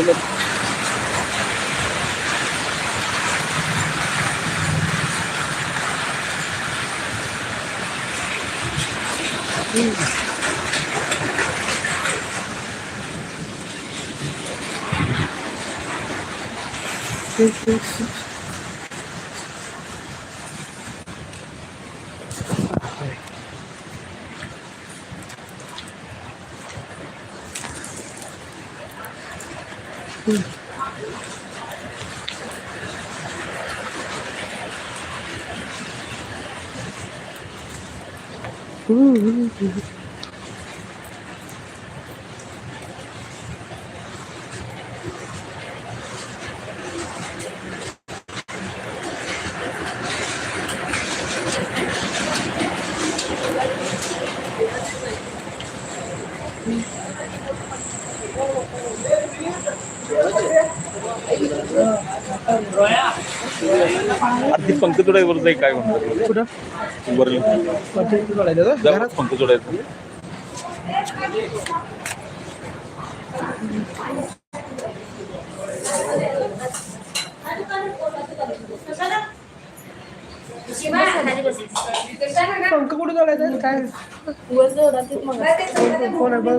ulit. Hmm. Thank you. 嗯。嗯。嗯嗯 पंख जोडायचं आहे काय म्हणतात? कुठं? वरलं. पंख जोडायचं पंख कुठे जोडायचं काय? कोण आहे? बघ.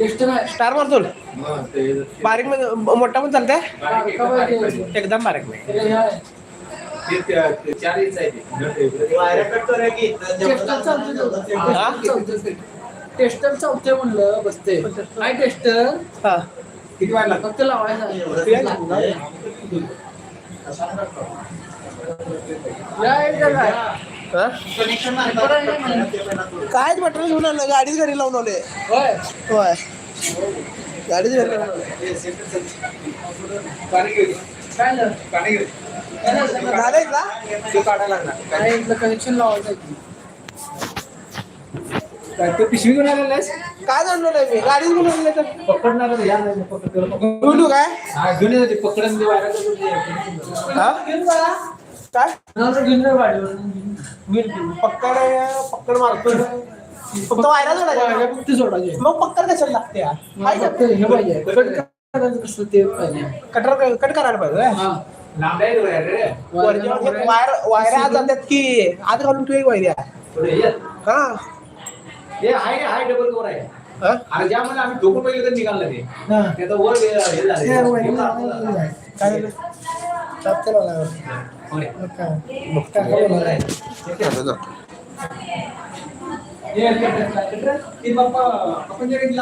स्टार मारतो बारीकमध्ये मोठा पण चालतंय? एकदम बारीक नाही? टेस्टर चालतंय म्हणलं बसते काय टेस्टर हा. किती वाजला? फक्त लावायचा. काय? मटेरियल घेऊन आणलं गाडीच घरी लावून आले होय. होय. झालं? झालंय का? काय इथलं कनेक्शन लावायचं काय ते पिशवी घेऊन आलेलास काय जाणलं नाही मी? गाडीच घेऊन आणलं तर. पकडणार पकड बोलू काय? घेऊन येते पकडून हा? काय? घेऊन पक्कड पक्कड मारतो फक्त वायरा जोडायचा फक्त सोडायचे मग पक्कड कशाला लागते? हाय का? फक्त हे पाहिजे कट करायचं कसं ते पाहिजे कटर कट करायला पाहिजे होय. हा वरच्या वायर वायरा आत जातात की आत घालून ठेव एक वायऱ्या हा हे आहे आहे डबल कवर आहे हा? अरे ज्यामध्ये आम्ही डोकं पहिले तर निघालं ते हा. ते आता वर हे- हे. हे काय झालं ताप केला लागला. होय. मग काय? हे- हे- ನಿಮ್ಮ ಅಪ್ಪ ಅಪ್ಪಂದಿರಿಗಿಲ್ಲ